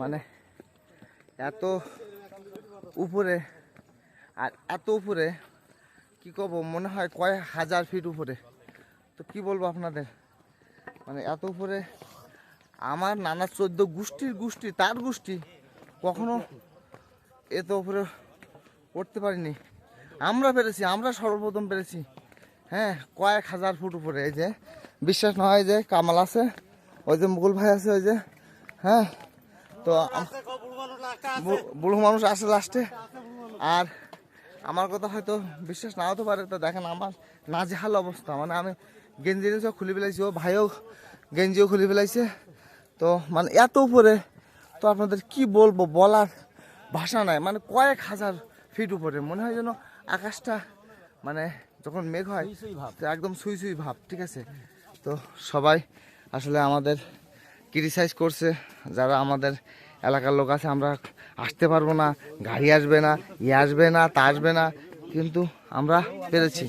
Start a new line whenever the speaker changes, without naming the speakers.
মানে এত উপরে আর এত উপরে, কি কব মনে হয় কয়েক হাজার ফিট উপরে। তো কি বলব আপনাদের? মানে এত উপরে, আমার নানা চোদ্দ গোষ্ঠীর গোষ্ঠী, তার গোষ্ঠী, কখনো এত উপরে উঠতে পারিনি। আমরা পেরেছি, আমরা সর্বপ্রথম পেরেছি। হ্যাঁ কয়েক হাজার ফুট উপরে, এই যে, বিশ্বাস নয় যে কামাল আছে, ওই যে মুকুল ভাই আছে, ওই যে হ্যাঁ তো বুড়ো মানুষ আসে লাস্টে। আর আমার কথা হয়তো বিশ্বাস না হতে পারে, তো দেখেন আমার নাজেহাল অবস্থা। মানে আমি গেঞ্জি সব খুলে ফেলাইছি, ও ভাইও গেঞ্জিও খুলে ফেলাইছে। তো মানে এত উপরে, তো আপনাদের কি বলব, বলার ভাষা নাই। মানে কয়েক হাজার ফিট উপরে, মনে হয় যেন আকাশটা মানে যখন মেঘ হয়, তো একদম সুই সুই ভাব, ঠিক আছে? তো সবাই আসলে আমাদের ক্রিটিসাইজ করছে, যারা আমাদের এলাকার লোক আছে, আমরা আসতে পারব না, গাড়ি আসবে না ইয়ে আসবে না, তা আসবে না, কিন্তু আমরা পেরেছি।